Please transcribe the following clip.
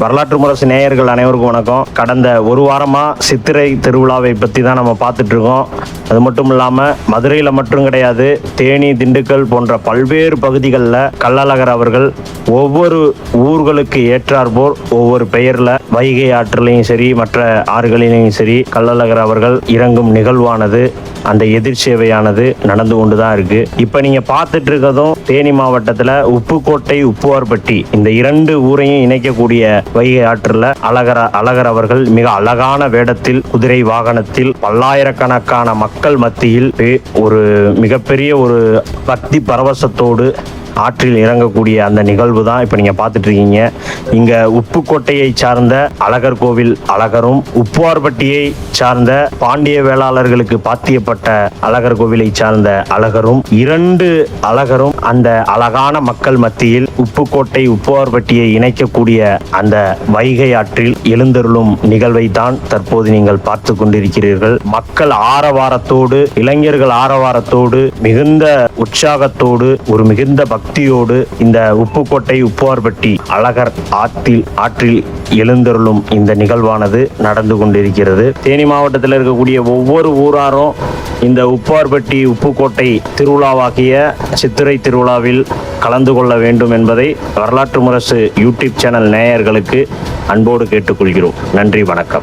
வரலாற்று முரசு நேயர்கள் அனைவருக்கும் வணக்கம். கடந்த ஒரு வாரமாக சித்திரை திருவிழாவை பற்றி தான் நம்ம பார்த்துட்டு இருக்கோம். அது மட்டும் இல்லாமல் மதுரையில் மட்டும் கிடையாது தேனி திண்டுக்கல் போன்ற பல்வேறு பகுதிகளில் கள்ளழகர் அவர்கள் ஒவ்வொரு ஊர்களுக்கு ஏற்றாற்போல் ஒவ்வொரு பெயரில் வைகை ஆற்றிலையும் சரி மற்ற ஆறுகளிலையும் சரி கள்ளழகர் அவர்கள் இறங்கும் நிகழ்வானது அந்த எதிர் சேவையானது நடந்து கொண்டு தான் இருக்கு. இப்போ நீங்க பார்த்துட்டு இருக்கதும் தேனி மாவட்டத்தில் உப்புக்கோட்டை உப்புவார்பட்டி இந்த இரண்டு ஊரையும் இணைக்கக்கூடிய வைகை ஆற்றில் அழகர அழகர் அவர்கள் மிக அழகான வேடத்தில் குதிரை வாகனத்தில் பல்லாயிரக்கணக்கான மக்கள் மத்தியில் ஒரு மிகப்பெரிய ஒரு பக்தி பரவசத்தோடு ஆற்றில் இறங்கக்கூடிய அந்த நிகழ்வு தான் இப்போ நீங்கள் பார்த்துட்டு இருக்கீங்க இங்கே உப்புக்கோட்டையை சார்ந்த அழகர் கோவில் அழகரும் உப்புவார்பட்டியை சார்ந்த பாண்டிய வேளாளர்களுக்கு பாத்தியப்பட்ட அழகர் கோவிலை சார்ந்த அழகரும் இரண்டு அழகரும் அந்த அழகான மக்கள் மத்தியில் உப்புக்கோட்டை உப்புவார்பட்டியை இணைக்கக்கூடிய அந்த வைகை ஆற்றில் எழுந்தருளும் நிகழ்வை தான் தற்போது நீங்கள் பார்த்து கொண்டிருக்கிறீர்கள். மக்கள் ஆரவாரத்தோடு இளைஞர்கள் ஆரவாரத்தோடு மிகுந்த உற்சாகத்தோடு ஒரு மிகுந்த பக்தி பக்தியோடு இந்த உப்புக்கோட்டை உப்புவார்பட்டி அழகர் ஆற்றில் ஆற்றில் எழுந்தருளும் இந்த நிகழ்வானது நடந்து கொண்டிருக்கிறது. தேனி மாவட்டத்தில் இருக்கக்கூடிய ஒவ்வொரு ஊராரும் இந்த உப்பார்பட்டி உப்புக்கோட்டை திருவிழாவாகிய சித்திரை திருவிழாவில் கலந்து கொள்ள வேண்டும் என்பதை வரலாற்று முரசு யூடியூப் சேனல் நேயர்களுக்கு அன்போடு கேட்டுக்கொள்கிறோம். நன்றி வணக்கம்.